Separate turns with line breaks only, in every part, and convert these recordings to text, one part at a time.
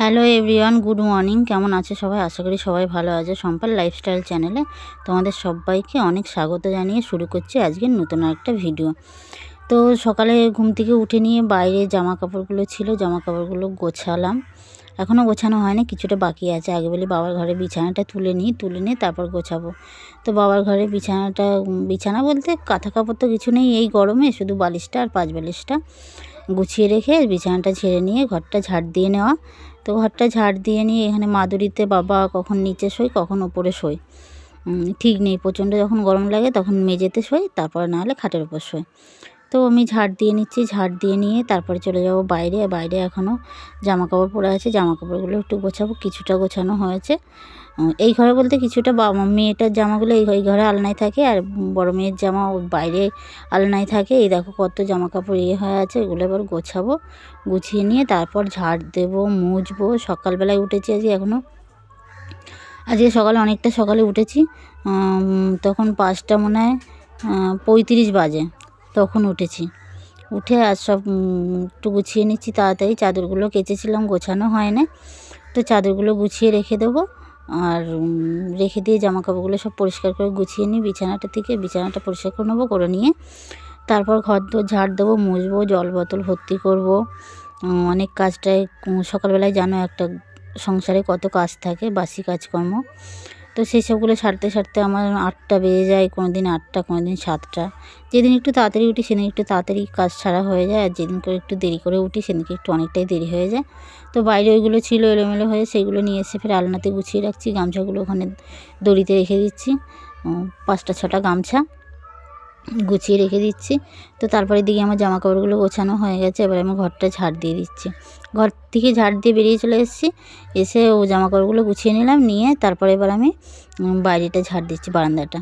Hello everyone good morning কেমন আছে সবাই? আশা করি সবাই ভালো আছে। সম্পাল লাইফস্টাইল চ্যানেলে তোমাদের সবাইকে অনেক স্বাগত জানিয়ে শুরু করছি আজকের নতুন একটা ভিডিও তো সকালে ঘুম থেকে উঠে নিয়ে বাইরে জামা কাপড়গুলো ছিল জামা কাপড়গুলো গোছালাম। এখনও গোছানো হয়নি, কিছুটা বাকি আছে। আগে বলি বাবার ঘরে বিছানাটা তুলে নিই, তুলে নিয়ে তারপর গোছাবো। তো বাবার ঘরে বিছানাটা, বিছানা বলতে কাঁথা কাপড় তো কিছু নেই এই গরমে, শুধু বালিশটা আর পাঁচ বালিশটা। গুছিয়ে রেখে বিছানাটা ছেড়ে নিয়ে ঘরটা ঝাড় দিয়ে নেওয়া। তো ঘরটা ঝাড় দিয়ে নিয়ে এখানে মাদুরিতে বাবা কখন নিচে শোয়, কখন ওপরে শোয়। ঠিক নেই, প্রচণ্ড যখন গরম লাগে তখন মেঝেতে শোয়, তারপর নাহলে খাটের উপর শোয়। তো আমি ঝাড় দিয়ে নিচ্ছি, ঝাড় দিয়ে নিয়ে তারপরে চলে যাব বাইরে। বাইরে এখনও জামা কাপড় পরে আছে জামা কাপড়গুলো একটু গোছাবো, কিছুটা গোছানো হয়েছে। এই ঘরে বলতে কিছুটা বাবা মেয়েটার জামাগুলো এই এই ঘরে আলনায় থাকে আর বড় মেয়ের জামা বাইরে আলনায় থাকে। এই দেখো কত জামা কাপড় ইয়ে হয়ে আছে, এগুলো এবার গোছাবো, গুছিয়ে নিয়ে তারপর ঝাড় দেবো, মুছবো। সকালবেলায় উঠেছি আজকে এখনও আজকে সকালে অনেকটা সকালে উঠেছি তখন পাঁচটা মনে হয় পঁয়ত্রিশ বাজে তখন উঠেছি। উঠে আর সব একটু গুছিয়ে নিচ্ছি তাড়াতাড়ি। চাদরগুলো কেচেছিলাম, গোছানো হয় না তো চাদরগুলো গুছিয়ে রেখে দেবো। আর রেখে দিয়ে জামা কাপড়গুলো সব পরিষ্কার করে গুছিয়ে নিই, বিছানাটা থেকে বিছানাটা পরিষ্কার করে নেব, করে নিয়ে তারপর ঘর দোর ঝাড় দেবো, মুছবো, জল বোতল ভর্তি করব। অনেক কাজটায় সকালবেলায় জানো একটা সংসারে কত কাজ থাকে, বাসি কাজকর্ম। তো সেই সবগুলো সারতে সারতে আমার আটটা বেজে যায় কোনো দিন আটটা কোনো দিন সাতটা। যেদিন একটু তাড়াতাড়ি উঠি, সেদিন একটু তাড়াতাড়ি কাজ ছাড়া হয়ে যায়, আর যেদিন করে একটু দেরি করে উঠি, সেদিনকে একটু অনেকটাই দেরি হয়ে যায়। তো বাইরে ওইগুলো ছিল এলোমেলো হয়ে, সেগুলো নিয়ে এসে ফের আলনাতে গুছিয়ে রাখছি, গামছাগুলো ওখানে দড়িতে রেখে দিচ্ছি পাঁচটা, ছটা গামছা। গুছিয়ে রেখে দিচ্ছি। তো তারপরে দিকে আমার জামা কাপড়গুলো গোছানো হয়ে গেছে। এবার আমি ঘরটা ঝাড় দিয়ে দিচ্ছি। ঘর থেকে ঝাড় দিয়ে বেরিয়ে চলে এসেছি। এসে ও জামা কাপড়গুলো গুছিয়ে নিলাম, নিয়ে তারপরে এবার আমি বাইরেটা ঝাড় দিচ্ছি বারান্দাটা।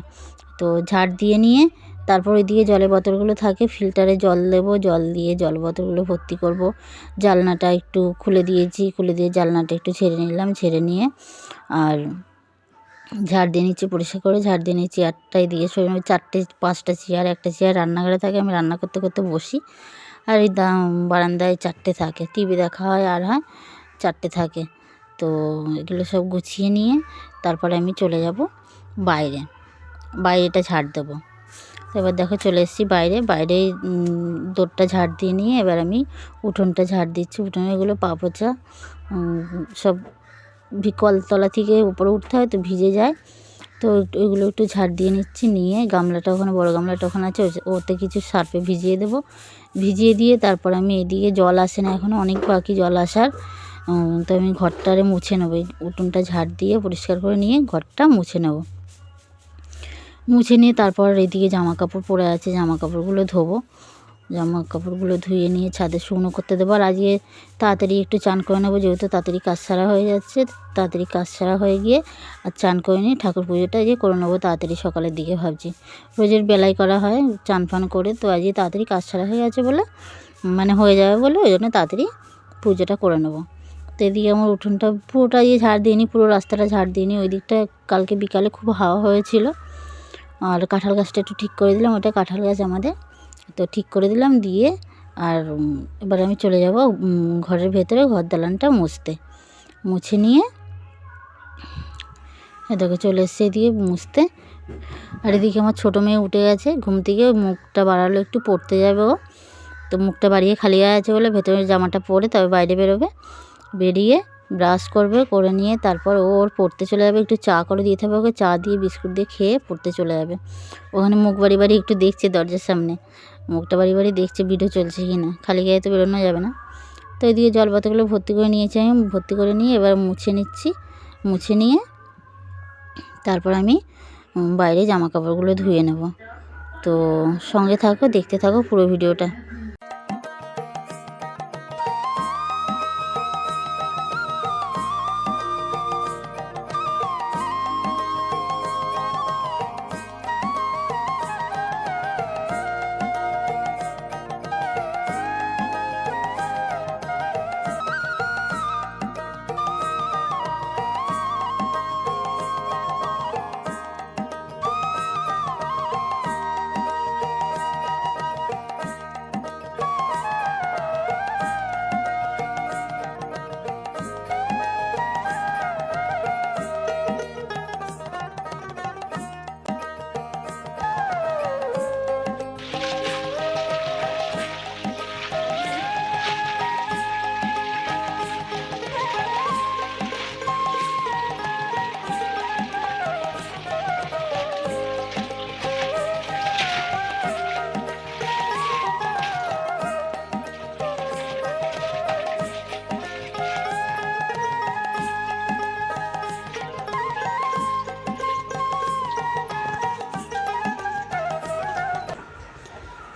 তো ঝাড় দিয়ে নিয়ে তারপর ওইদিকে জলের বোতলগুলো থাকে, ফিল্টারে জল দেবো, জল দিয়ে জল বোতলগুলো ভর্তি করব। জালনাটা একটু খুলে দিয়েছি, খুলে দিয়ে জালনাটা একটু ছেড়ে নিলাম ছেড়ে নিয়ে আর ঝাড় দিয়ে নিচ্ছি, পরিষ্কার করে ঝাড় দিয়ে নিচ্ছি। চেয়ারটায় দিয়ে সরিয়ে চারটে, পাঁচটা চেয়ার, একটা চেয়ার রান্নাঘরে থাকে, আমি রান্না করতে করতে বসি। আর এই বারান্দায় চারটে থাকে, টিভি দেখা হয় আর হয় চারটে থাকে। তো এগুলো সব গুছিয়ে নিয়ে তারপরে আমি চলে যাব বাইরে। বাইরেটা ঝাড় দেবো। এবার দেখো চলে এসেছি বাইরে। বাইরে দোরটা ঝাড় দিয়ে নিয়ে এবার আমি উঠোনটা ঝাড় দিচ্ছি। উঠোনে এগুলো পা পোচা সব কলতলা থেকে উপরে উঠতে হয়, তো ভিজে যায়। তো ওইগুলো একটু ঝাড় দিয়ে নিচ্ছি, নিয়ে গামলাটা ওখানে, বড়ো গামলাটা ওখানে আছে ওতে কিছু সার্ফে ভিজিয়ে দেবো। ভিজিয়ে দিয়ে তারপর আমি এদিকে জল আসে না এখনও অনেক বাকি জল আসার। তো আমি ঘরটারে মুছে নেব উঠোনটা ঝাড় দিয়ে পরিষ্কার করে নিয়ে ঘরটা মুছে নেব। মুছে নিয়ে তারপর এদিকে জামা কাপড় পরে আছে জামা কাপড়গুলো ধোবো। জামা কাপড়গুলো ধুয়ে নিয়ে ছাদে শুকনো করতে দেবো। আর আজকে তাড়াতাড়ি একটু চান করে নেব, যেহেতু তাড়াতাড়ি কাজ সারা হয়ে যাচ্ছে, তাড়াতাড়ি কাজ সারা হয়ে গিয়ে আর চান করে নিয়ে ঠাকুর পুজোটা যে করে নেব তাড়াতাড়ি সকালের দিকে ভাবছি। রোজের বেলায় করা হয়, চান ফান করে, তো আজকে তাড়াতাড়ি কাজ সারা হয়ে গেছে বলে মানে হয়ে যাবে বলে ওই জন্য তাড়াতাড়ি পুজোটা করে নেব। তো এদিকে আমার উঠোনটা পুরোটা ইয়ে ঝাড় দিইনি পুরো রাস্তাটা ঝাড় দিইনি ওই দিকটা কালকে বিকালে খুব হাওয়া হয়েছিল। আর কাঁঠাল গাছটা একটু ঠিক করে দিলাম, ওটা কাঁঠাল গাছ আমাদের তো ঠিক করে দিলাম দিয়ে আর এবার আমি চলে যাব ঘরের ভেতরে ঘর দালানটা মুছতে। মুছে নিয়ে এদিকে চলে এসছে দিয়ে মুছতে। আর এদিকে আমার ছোটো মেয়ে উঠে গেছে, ঘুম থেকে মুখটা বাড়ালো, একটু পড়তে যাবে ও। তো মুখটা বাড়িয়ে খালি আছে বলে ভেতরের জামাটা পরে তবে বাইরে বেরোবে। বেরিয়ে ব্রাশ করবে, করে নিয়ে তারপর ও ওর পড়তে চলে যাবে, একটু চা করে দিতে হবে ওকে, চা দিয়ে বিস্কুট দিয়ে খেয়ে পড়তে চলে যাবে। ওখানে মুখ বাড়ি বাড়ি একটু দেখছে দরজার সামনে। মুখটা বাড়ি বাড়ি দেখছে, ভিডিও চলছে কি না খালি গায়ে তো বেরোনো যাবে না। তো এদিকে জল ভর্তি করে নিয়েছি আমি, ভর্তি করে নিয়ে এবার মুছে নিচ্ছি। মুছে নিয়ে তারপর আমি বাইরে জামা কাপড়গুলো ধুয়ে নেব। তো সঙ্গে থাকো, দেখতে থাকো পুরো ভিডিওটা।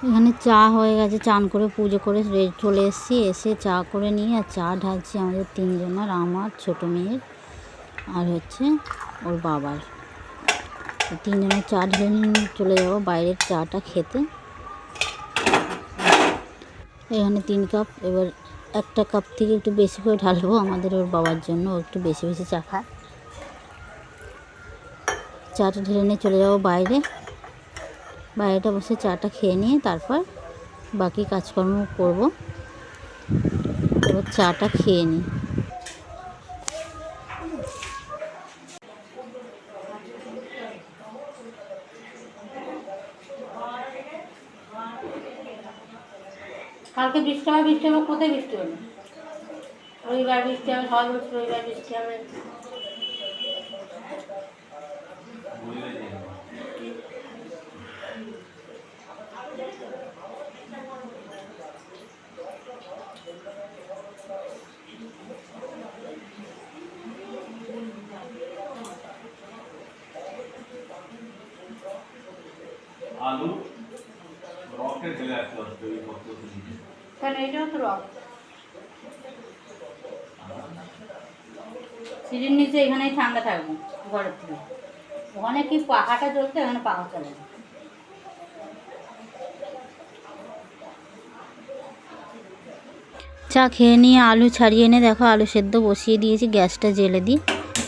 এখানে চা হয়ে গেছে, চান করে পুজো করে চলে এসেছি, এসে চা করে নিয়ে আর চা ঢালছি আমাদের তিনজনের আমার ছোটো মেয়ের আর হচ্ছে ওর বাবার। তিনজনের চা ঢেলে নিয়ে চলে যাব বাইরের চাটা খেতে। এখানে তিন কাপ, এবার একটা কাপ থেকে একটু বেশি করে ঢালবো আমাদের ওর বাবার জন্য একটু বেশি বেশি চা খায়। চাটা ঢেলে নিয়ে চলে যাব বাইরে। বাইরেটা বসে চাটা খেয়ে নিয়ে তারপর বাকি কাজকর্ম করব। এবার চাটা খেয়ে নিই।
কালকে বৃষ্টি হবে বৃষ্টি হবে, কোথায় বৃষ্টি হবে? রবিবার বৃষ্টি হবে সবাই বলছে রবিবার বৃষ্টি হবে
আলু রকে ঢেলে আসতে হবে তৈরি করতে
কেন এটাও তো রক। সিঁড়ির নিচে এখানেই ঠান্ডা থাকবে, ঘরের থেকে। ওখানে কি পাখাটা চলতে এখানে পাখা চলে
চা খেয়ে নিয়ে আলু ছাড়িয়ে এনে দেখো, আলু সেদ্ধ বসিয়ে দিয়েছি, গ্যাসটা জেলে দিই।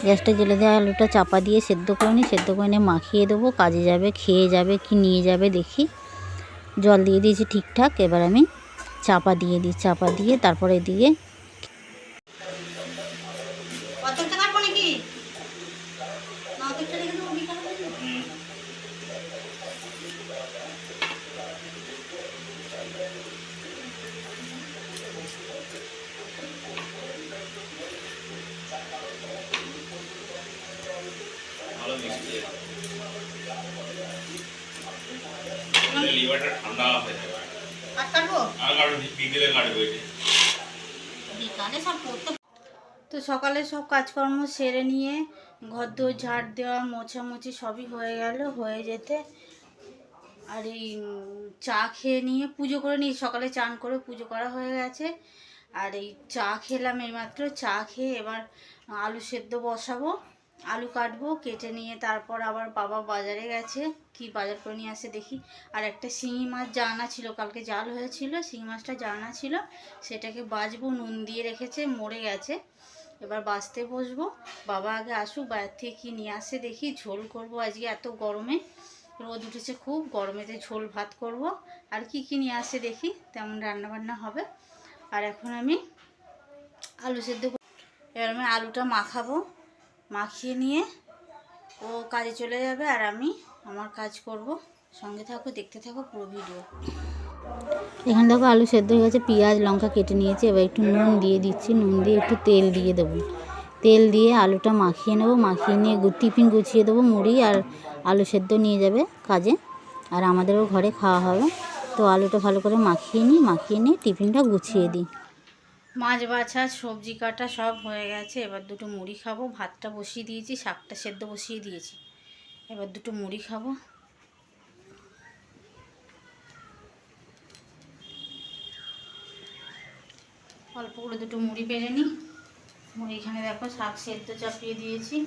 গ্যাসটা জেলে দিয়ে আলুটা চাপা দিয়ে সেদ্ধ করে নিই, সেদ্ধ করে নিয়ে মাখিয়ে দেবো, কাজে যাবে, খেয়ে যাবে, কি নিয়ে যাবে দেখি। জল দিয়ে দিয়েছি ঠিকঠাক, এবার আমি চাপা দিয়ে দিই চাপা দিয়ে তারপরে দিয়ে
অতটা কাটবো তো সকালে সব কাজকর্ম সেরে নিয়ে, ঘর দোর ঝাড় দেওয়া, মোছামুছি সবই হয়ে গেল, হয়ে যেতে। আর এই চা খেয়ে নিয়ে পুজো করে নিই সকালে চান করে পুজো করা হয়ে গেছে। আর এই চা খেলাম এইমাত্র, চা খেয়ে এবার আলু সেদ্ধ বসাবো। আলু কাটবো, কেটে নিয়ে তারপর আবার বাবা বাজারে গেছে, কি বাজার করে নিয়ে আসে দেখি। আর একটা শিঙি মাছ জানা ছিল, কালকে জাল হয়েছিল, শিঙি মাছটা জানা ছিল, সেটাকে বাজবো, নুন দিয়ে রেখেছে, মরে গেছে। এবার বাঁচতে বসবো, বাবা আগে আসুক বাইরে থেকে কী নিয়ে আসে দেখি, ঝোল করব আজকে এত গরমে। রোদ উঠেছে খুব, গরমেতে ঝোল ভাত করব। আর কি কি নিয়ে আসে দেখি, তেমন রান্না বান্না হবে। আর এখন আমি আলু সেদ্ধ এবার আমি আলুটা মাখাবো। মাখিয়ে নিয়ে ও কাজে চলে যাবে আর আমি আমার কাজ করব। সঙ্গে থাকো, দেখতে থাকো পুরো ভিডিও
এখানে দেখো আলু সেদ্ধ হয়ে গেছে, পেঁয়াজ, লঙ্কা কেটে নিয়েছি। এবার একটু নুন দিয়ে দিচ্ছি। নুন দিয়ে একটু তেল দিয়ে দেবো। তেল দিয়ে আলুটা মাখিয়ে নেব। মাখিয়ে নিয়ে টিফিন গুছিয়ে দেবো মুড়ি আর আলু সেদ্ধ নিয়ে যাবে কাজে। আর আমাদেরও ঘরে খাওয়া হবে। তো আলুটা ভালো করে মাখিয়ে নিই, মাখিয়ে নিয়ে টিফিনটা গুছিয়ে দিই।
মাছ বাছা সবজি কাটা সব হয়ে গেছে। এবার দুটো মুড়ি খাব। ভাতটা বসিয়ে দিয়েছি, শাকটা সেদ্ধ বসিয়ে দিয়েছি। এবার দুটো মুড়ি খাব। অল্প করে দুটো মুড়ি পেরে নিই। মুড়ি এখানে দেখো শাক সেদ্ধ চাপিয়ে দিয়েছি।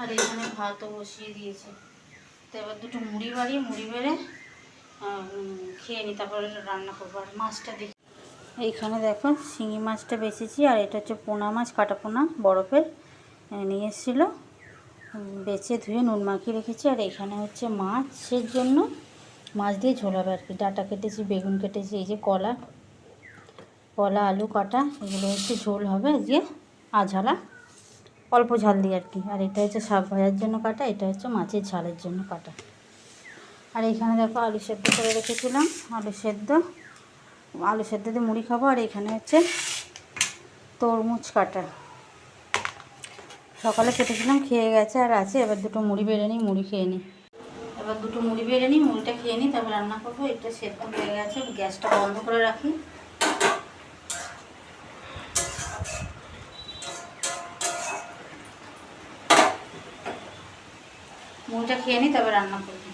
আর এখানে ভাতও বসিয়ে দিয়েছি। তো এবার দুটো মুড়ি বাড়িয়ে মুড়ি বেড়ে খেয়ে নিই, তারপরে রান্না করব। আর মাছটা দেখি। এইখানে দেখো শিঙি মাছটা বেচেছি আর এটা হচ্ছে পোনা মাছ, কাটা পোনা, বরফের নিয়ে এসেছিল। বেছে ধুয়ে নুন মাখিয়ে রেখেছি, আর এখানে হচ্ছে মাছের জন্য মাছ দিয়ে ঝোল হবে আর কি। ডাটা কেটেছি, বেগুন কেটেছি, এই যে কলা কলা, আলু, কাটা, এগুলো হচ্ছে ঝোল হবে আজকে আঝালা। অল্প ঝাল দিয়ে আর কি। আর এটা হচ্ছে শাক ভাজার জন্য কাটা, এটা হচ্ছে মাছের ঝালের জন্য কাটা। আর এখানে দেখো আলু সেদ্ধ করে রেখেছিলাম, আলু সেদ্ধ। আলু সেদ্ধ দিয়ে মুড়ি খাব, আর এখানে হচ্ছে তরমুজ কাটা। সকালে কেটেছিলাম খেয়ে গেছে আর আছে, এবার দুটো মুড়ি বেড়ে নিই, মুড়ি খেয়ে নিই। এবার দুটো মুড়ি বেড়ে নিই, মুড়িটা খেয়ে নিই, তারপর রান্না করব, এটা সেদ্ধ হয়ে গেছে গ্যাসটা বন্ধ করে রাখি। মুড়িটা খেয়ে নিই তবে রান্না করব।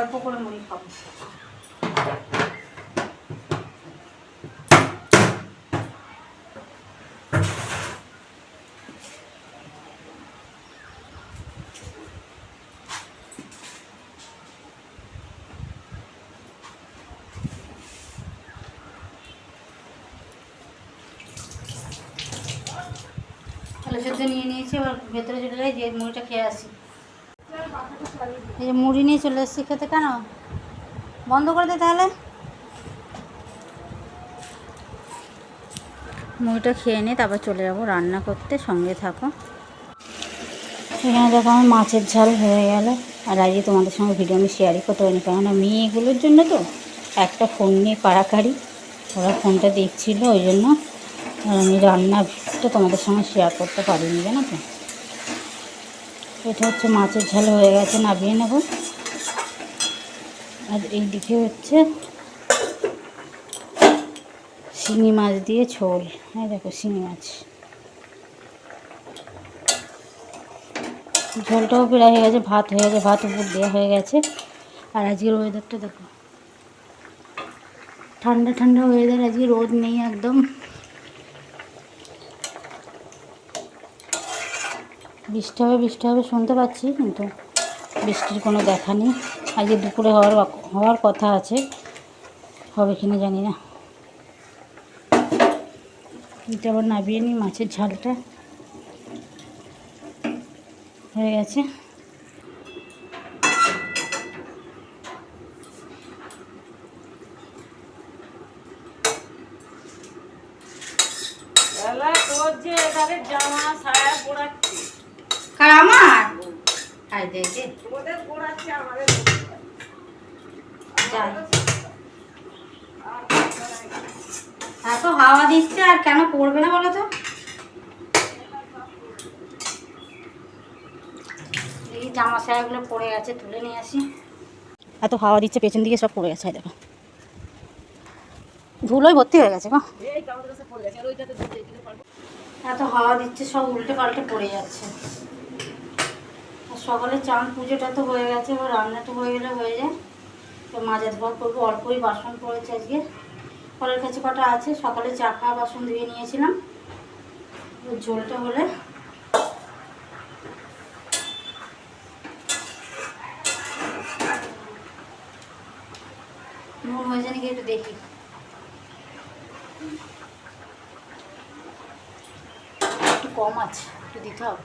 অল্প করে মুড়ি খাব। নিয়ে নিয়েছি এবার ভেতরে চলে যে মুড়িটা খেয়ে আসি। এই যে মুড়ি নিয়ে চলে এসেছি খেতে, কেন? বন্ধ করে দে তাহলে। মুড়িটা খেয়ে নিয়ে তারপর চলে যাব রান্না করতে, সঙ্গে থাকো। সেখানে দেখো আমার মাছের ঝাল হয়ে গেল। আর আজকে তোমাদের সঙ্গে ভিডিও আমি শেয়ারই করতে পারিনি, কেননা মেয়েগুলোর জন্য তো একটা ফোন নিয়ে কাড়াকাড়ি ওরা ফোনটা দেখছিল, ওই জন্য আমি রান্নাটা তোমাদের সঙ্গে শেয়ার করতে পারিনি, জানো তো। এটা হচ্ছে মাছের ঝাল হয়ে গেছে, নামিয়ে নেব। আর এই দিকে হচ্ছে শিঙি মাছ দিয়ে ঝোল। হ্যাঁ দেখো শিঙি মাছ। ঝোলটাও প্রায় হয়ে গেছে, ভাত হয়ে গেছে, ভাত উপর দেওয়া হয়ে গেছে। আর আজকের ওয়েদারটা দেখো। ঠান্ডা ঠান্ডা ওয়েদার আজকে রোদ নেই একদম। বৃষ্টি হবে বৃষ্টি হবে শুনতে পাচ্ছি, কিন্তু বৃষ্টির কোনো দেখা নেই। আজকে দুপুরে হওয়ার হওয়ার কথা আছে, হবে কিনা জানি না। এটা আবার নাবিয়ে নিই মাছের ঝালটা। হয়ে গেছে। কার আমার? আই দেখে। এত হাওয়া দিচ্ছে আর কেন পড়বে না বলো তো? এই জামা সায়াগুলো পড়ে গেছে তুলে নিয়ে আসি। এত হাওয়া দিচ্ছে পেছন দিকে সব পড়ে গেছে দেখো। ধুলোই ভর্তি হয়ে গেছে গো। এত হাওয়া দিচ্ছে সব উল্টে পাল্টে পড়ে যাচ্ছে। আর সকালে চান পুজোটা তো হয়ে গেছে, এবার রান্নাটা হয়ে গেলে হয়ে যায়। তো মাজা ধোয়া করব, অল্পই বাসন পড়েছে আজকে। কলের কাছে কটা আছে, সকালে চা খাওয়া বাসন ধুয়ে নিয়েছিলাম। ঝোলটা হলে নুন হয়েছে নাকি একটু দেখি। একটু কম আছে, একটু দিতে হবে।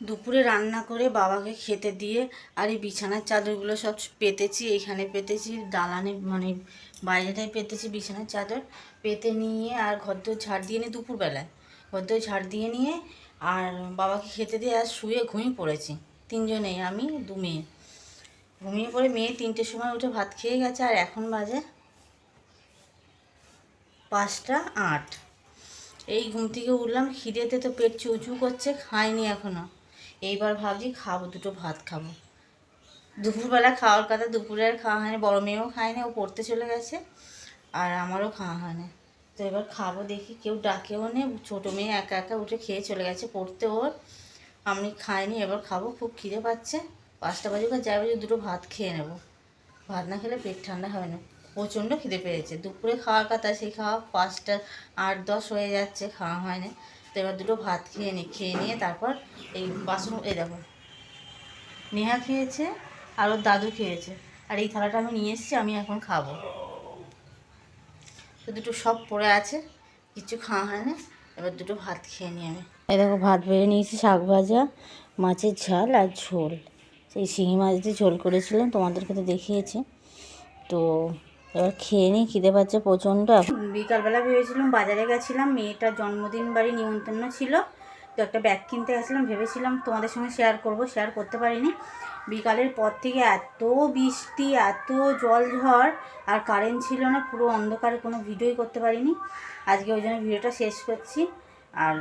দুপুরে রান্না করে বাবাকে খেতে দিয়ে আর এই বিছানার চাদরগুলো সব পেতেছি, এখানে পেতেছি, দালানে মানে বাইরেটায় পেতেছি বিছানার চাদর। পেতে নিয়ে আর ঘরদোর ঝাড় দিয়ে নিয়ে দুপুরবেলায়। ঘরদোর ঝাড় দিয়ে নিয়ে আর বাবাকে খেতে দিয়ে আর শুয়ে ঘুমিয়ে পড়েছি। তিনজনেই আমি, দু মেয়ে। ঘুমিয়ে পড়ে মেয়ে তিনটের সময় উঠে ভাত খেয়ে গেছে আর এখন বাজে পাঁচটা আট। এই ঘুম থেকে উঠলাম, খিদেতে তো পেট চুচু করছে, খাইনি এখনও। এইবার ভাবছি খাব, দুটো ভাত খাব। দুপুরবেলা খাওয়ার কথা, দুপুরে আর খাওয়া হয়নি, বড়ো মেয়েও খায়নি, ও পড়তে চলে গেছে, আর আমারও খাওয়া হয়নি। তো এবার খাব দেখি, কেউ ডাকেও নে, ছোটো মেয়ে একা একা উঠে খেয়ে চলে গেছে পড়তে ওর। আমি খাইনি, এবার খাব, খুব খিদে পাচ্ছে। পাঁচটা বাজে বা যাই বাজে দুটো ভাত খেয়ে নেব। ভাত না খেলে পেট ঠান্ডা হয় না, প্রচণ্ড খিদে পেয়েছে। দুপুরে খাওয়ার কথা, সেই খাওয়া পাঁচটা, আট, দশ হয়ে যাচ্ছে, খাওয়া হয় না তো এবার দুটো ভাত খেয়ে নিই খেয়ে নিয়ে তারপর এই বাসন, এই দেখো। নেহা খেয়েছে আর ওর দাদু খেয়েছে। আর এই থালাটা আমি নিয়ে এসেছি, আমি এখন খাব। তো দুটো সব পড়ে আছে, কিছু খাওয়া হয় না এবার দুটো ভাত খেয়ে নিই আমি। এই দেখো, ভাত বেড়ে নিয়েছি, শাক ভাজা, মাছের ঝাল আর ঝোল। সেই শিঙি মাছ দিয়ে ঝোল করেছিলাম, তোমাদেরকে তো দেখিয়েছি। তো এবার খেয়ে নিই খিদে পাচ্ছে প্রচণ্ড। বিকালবেলা ভেবেছিলাম বাজারে গেছিলাম, মেয়েটার জন্মদিন বাড়ি নিমন্ত্রণ ছিল, তো একটা ব্যাগ কিনতে গেছিলাম, ভেবেছিলাম তোমাদের সঙ্গে শেয়ার করব শেয়ার করতে পারিনি। বিকালের পর থেকে এত বৃষ্টি, এত জল ঝড়, আর কারেন্ট ছিল না, পুরো অন্ধকারে কোনো ভিডিওই করতে পারিনি। আজকে ওই জন্য ভিডিওটা শেষ করছি। আর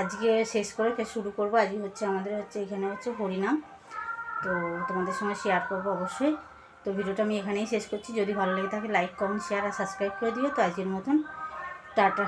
আজকে শেষ করে ফের শুরু করব। আজকে হচ্ছে আমাদের হচ্ছে, এখানে হচ্ছে হরিনাম। তো তোমাদের সঙ্গে শেয়ার করব অবশ্যই। তো ভিডিওটা আমি এখানেই শেষ করছি। যদি ভালো লেগে থাকে লাইক কমেন্ট শেয়ার আর সাবস্ক্রাইব করে দিও। তো আজকের মতন, টাটা।